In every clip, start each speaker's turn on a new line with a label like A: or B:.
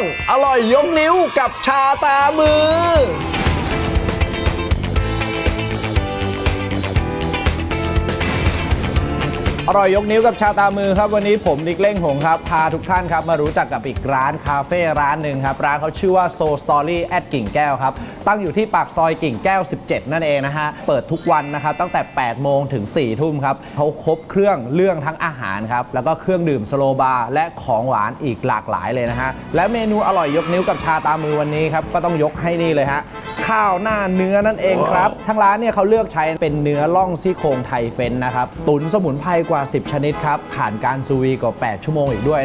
A: งอร่อยยกนิ้วกับชาตามือ
B: อร่อยยกนิ้วกับชาตามือครับ วันนี้ผมนิกเล่งหงครับ พาทุกท่านครับ มารู้จักกับอีกร้านคาเฟ่ร้านหนึ่งครับ ร้านเขาชื่อว่า Soul Story at กิ่งแก้วครับ ตั้งอยู่ที่ปากซอยกิ่งแก้ว 17 นั่นเองนะฮะ เปิดทุกวันนะครับ ตั้งแต่ 8 โมงถึง 4 ทุ่มครับเขาครบเครื่องเรื่องทั้งอาหารครับ แล้วก็เครื่องดื่มสโลบาร์และของหวานอีกหลากหลายเลยนะฮะและเมนูอร่อยยกนิ้วกับชาตามือวันนี้ครับก็ต้องยกให้นี่เลยฮะ ข้าวหน้าเนื้อนั่นเองครับ ทางร้านเนี่ยเขาเลือกใช้เป็นเนื้อล่องซี่โครงไทยเฟ้นนะครับ ตุ๋นสมุนไพรกว่า 10 ชนิดครับ ผ่านการซูวีกว่า 8 ชั่วโมงอีกด้วย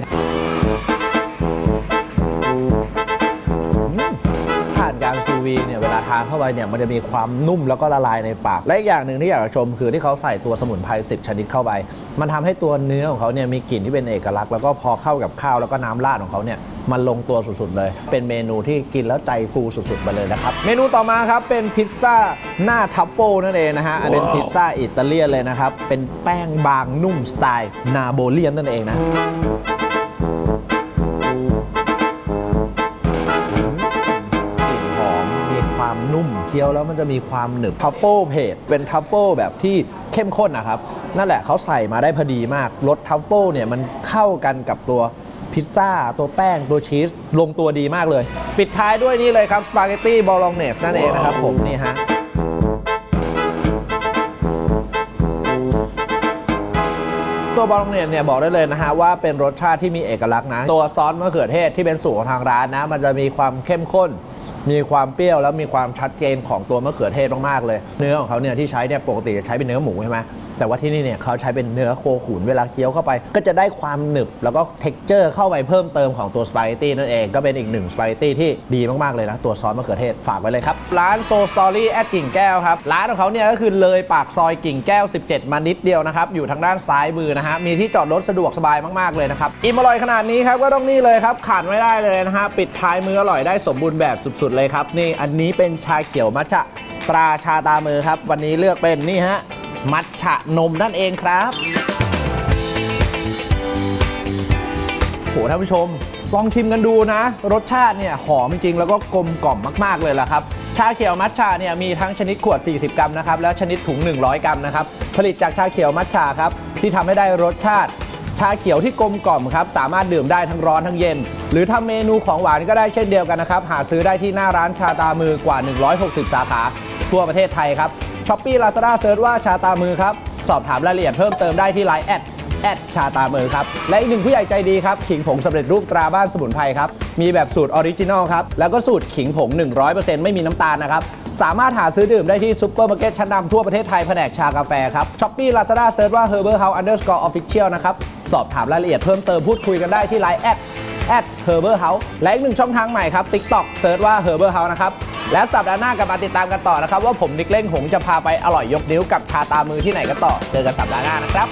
B: าทานเข้าไปเนี่ยมันจะมีความนุ่มแล้วก็ละลายในปาก และอีกอย่างหนึ่งที่อยากจะชมคือที่เขาใส่ตัวสมุนไพร10 ชนิดเข้าไป มันทำให้ตัวเนื้อของเขาเนี่ยมีกลิ่นที่เป็นเอกลักษณ์แล้วก็พอเข้ากับข้าวแล้วก็น้ำราดของเขาเนี่ยมันลงตัวสุดๆเลย เป็นเมนูที่กินแล้วใจฟูสุดๆไปเลยนะครับ เมนูต่อมาครับเป็นพิซซ่าหน้าทัฟเฟิลนั่นเองนะฮะ อันเป็นพิซซ่าอิตาเลียนเลยนะครับ เป็นแป้งบางนุ่มสไตล์นาโบเลียนนั่นเองนะ ความนุ่ม เคี้ยวแล้วมันจะมีความหนึบทัฟเฟิลเพจเป็นทัฟเฟิลแบบที่เข้มข้นนะครับ นั่นแหละเขาใส่มาได้พอดีมากรสทัฟเฟิลเนี่ยมันเข้ากันกับตัวพิซซ่า ตัวแป้ง ตัวชีส ลงตัวดีมากเลย ปิดท้ายด้วยนี่เลยครับ สปาเกตตี้บอลองเนสนั่นเองนะครับผมนี่ฮะตัวบอลงเนสเนี่ยบอกได้เลยนะฮะว่าเป็นรสชาติที่มีเอกลักษณ์นะ ตัวซอสมะเขือเทศที่เป็นสูตรของทางร้านนะ มันจะมีความเข้มข้น มีความเปรี้ยวแล้วมีความชัดเจนของตัวมะเขือเทศมากๆเลย เนื้อของเขาเนี่ยที่ใช้เนี่ยปกติจะใช้เป็นเนื้อหมูใช่ไหม แต่ว่าที่นี่เนี่ยเขาใช้เป็นเนื้อโคขุนเวลาเคี้ยวเข้าไป ก็จะได้ความหนึบ แล้วก็เท็กเจอร์เข้าไปเพิ่มเติมของตัวสปาเกตตี้นั่นเองก็เป็นอีกหนึ่งสปาเกตตี้ที่ดีมากๆเลยนะตัวซอสมะเขือเทศฝากไว้เลยครับร้านโซสตอรี่แอดกิ่งแก้วครับร้านของเขาเนี่ยก็คือเลยปากซอยกิ่งแก้ว 17 มานิดเดียวนะครับอยู่ทางด้านซ้ายมือนะฮะมีที่จอดรถสะดวกสบายมากๆเลยนะครับอิ่มอร่อยขนาดนี้ครับก็ต้องนี่เลยครับขาดไม่ได้เลยนะฮะปิดท้ายมืออร่อยได้สมบูรณ์แบบสุดๆเลยครับนี่อันนี้เป็นชาเขียวมัทฉะตราชาตามือครับ วันนี้เลือกเป็นนี่ฮะ มัทฉะนมนั่นเองครับโหท่านผู้ชม ลองชิมกันดูนะ รสชาติเนี่ยหอมจริงแล้วก็กลมกล่อมมาก ๆ เลยล่ะครับ ชาเขียวมัทฉะเนี่ยมีทั้งชนิดขวด 40 กรัมนะครับ แล้วชนิดถุง 100 กรัมนะครับ ผลิตจากชาเขียวมัทฉะครับ ที่ทำให้ได้รสชาติชาเขียวที่กลมกล่อมครับ สามารถดื่มได้ทั้งร้อนทั้งเย็น หรือทำเมนูของหวานก็ได้เช่นเดียวกันนะครับ หาซื้อได้ที่หน้าร้านชาตามือกว่า 160 สาขาทั่วประเทศไทยครับ ช้อปปี้ลาซาด้าเซิร์ชว่าชาตามือครับ สอบถามรายละเอียดเพิ่มเติมได้ที่ไลน์แอดแอดชาตามือครับ และอีกหนึ่งผู้ใหญ่ใจดีครับ ขิงผงสำเร็จรูปตราบ้านสมุนไพรครับ มีแบบสูตรออริจินอลครับ แล้วก็สูตรขิงผง 100%ไม่มีน้ำตาลนะครับ สามารถหาซื้อดื่มได้ที่ซุปเปอร์มาร์เก็ตชั้นนำทั่วประเทศไทยแผนกชากาแฟครับช้อปปี้ลาซาด้าเซิร์ชว่า Herbal House Underscore Official นะครับสอบถามรายละเอียดเพิ่มเติมพูดคุยกันได้ที่ไลน์แอดแอด Herbal House และอีกหนึ่งช่องทางใหม่ครับ TikTok เซิร์ชว่า Herbal House นะครับ และสัปดาห์หน้ากลับมาติดตามกันต่อนะครับ ว่าผมนิกเล่งหงจะพาไปอร่อยยกนิ้วกับชาตามือที่ไหนกันต่อเจอกันสัปดาห์หน้านะครับ